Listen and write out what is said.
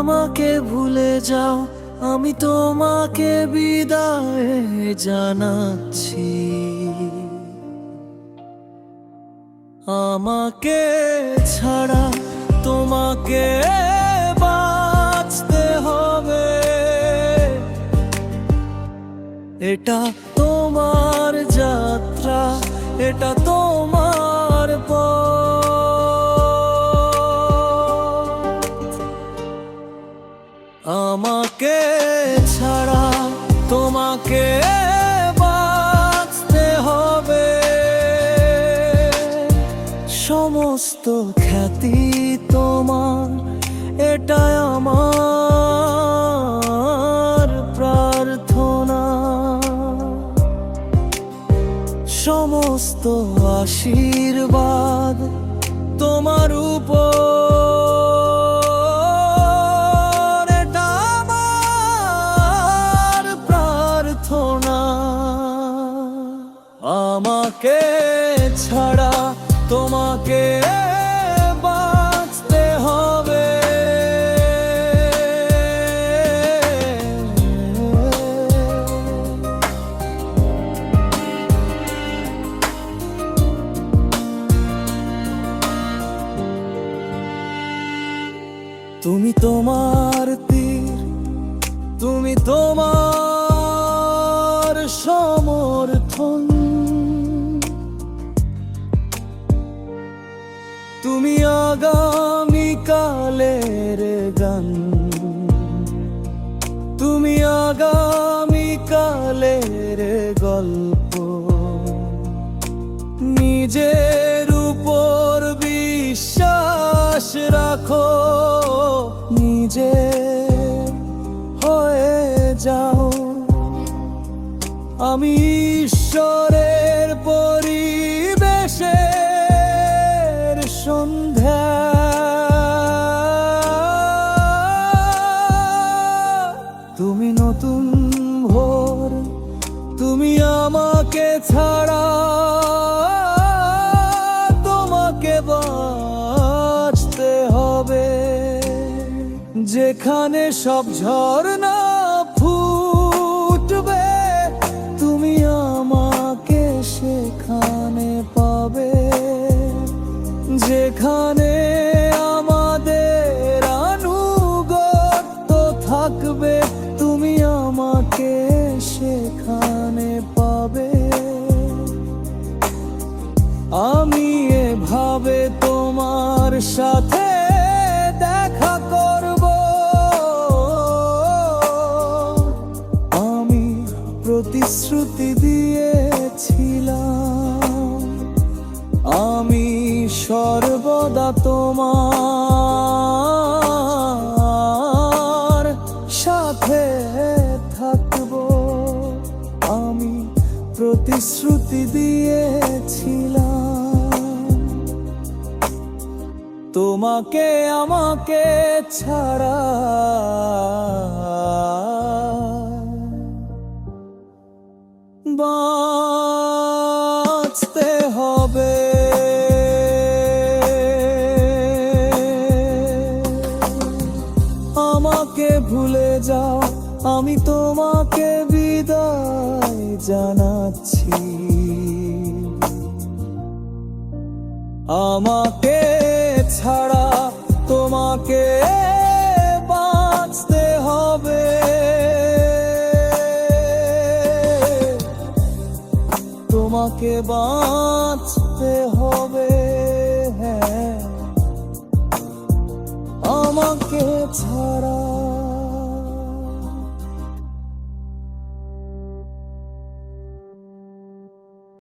আমাকে ভুলে যাও, আমি তোমাকে বিদায় জানাচ্ছি। আমাকে ছাড়া তোমাকে বাঁচতে হবে। এটা তোমার যাত্রা, এটা সমস্ত খ্যাতি তোমার, এটাই আমার প্রার্থনা। সমস্ত আশীর্বাদ তোমার উপর, এটা আমার প্রার্থনা। আমাকে ছাড়া তোমাকে তুমি তোমার তীর, তুমি তোমার সমর্থন। তুমি আগামী কালের গান। তুমি আগামী কালের গল্প। নিজের উপর বিশ্বাস রাখো। নিজে হয়ে যাও। আমি ঈশ্বরের পরিবেশের সন্ধ্যা। তুমি নতুন ভোর, তুমি আমাকে ছাড়া, তোমাকে বাঁচতে যেখানে সব ঝর্ণা ফুটবে, তুমি আমাকে সেখানে পাবে। যেখানে আমাদের থাকবে, তুমি আমাকে সেখানে পাবে। আমি এভাবে তোমার সাথে সর্বদা তোমার সাথে থাকব। আমি প্রতিশ্রুতি দিয়েছিলাম। তোমাকে আমাকে ছাড়া আমি তোমাকে বিদায় জানাচ্ছি। আমাকে ছাড়া তোমাকে বাঁচতে হবে। তোমাকে বাঁচতে হবে হ্যাঁ। আমাকে ছাড়া